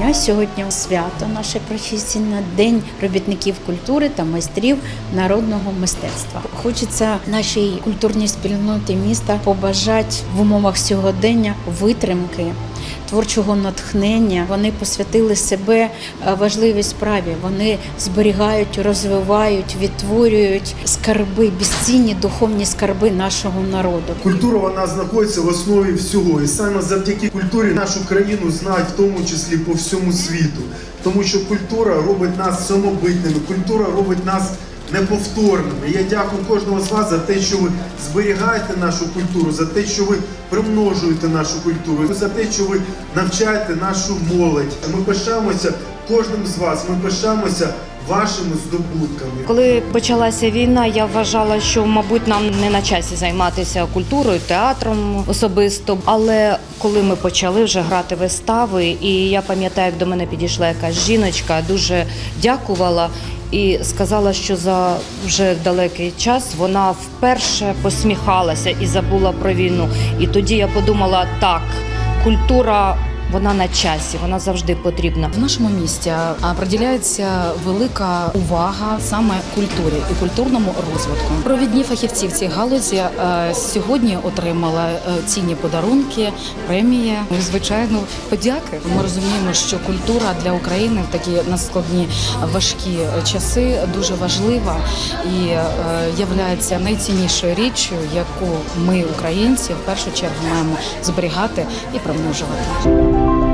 нас сьогодні свято наше професійне день робітників культури та майстрів народного мистецтва. Хочеться нашій культурній спільноті міста побажати в умовах сьогодення витримки. Творчого натхнення вони посвятили себе е, важливій справі. Вони зберігають, розвивають, відтворюють скарби, безцінні духовні скарби нашого народу. Культура вона знаходиться в основі всього, і саме завдяки культурі нашу країну знають в тому числі по всьому світу. Тому що культура робить нас самобитними, культура робить нас неповторними. Я дякую кожного з вас за те, що ви зберігаєте нашу культуру, за те, що ви примножуєте нашу культуру, за те, що ви навчаєте нашу молодь. Ми пишаємося кожним з вас. Ми пишаємося вашими здобутками. Коли почалася війна, я вважала, що мабуть нам не на часі займатися культурою, театром особисто. Але коли ми почали вже грати вистави, і я пам'ятаю, як до мене підійшла якась жіночка, дуже дякувала. І сказала, що за вже далекий час вона вперше посміхалася і забула про війну. І тоді я подумала, так, культура вона на часі, вона завжди потрібна. В нашому місті приділяється велика увага саме культурі і культурному розвитку. Провідні фахівці в цій галузі сьогодні отримали е, цінні подарунки, премії. Звичайно, подяки. Ми розуміємо, що культура для України в такі наскладні важкі часи дуже важлива і е, являється найціннішою річчю, яку ми, українці, в першу чергу маємо зберігати і примножувати. Bye.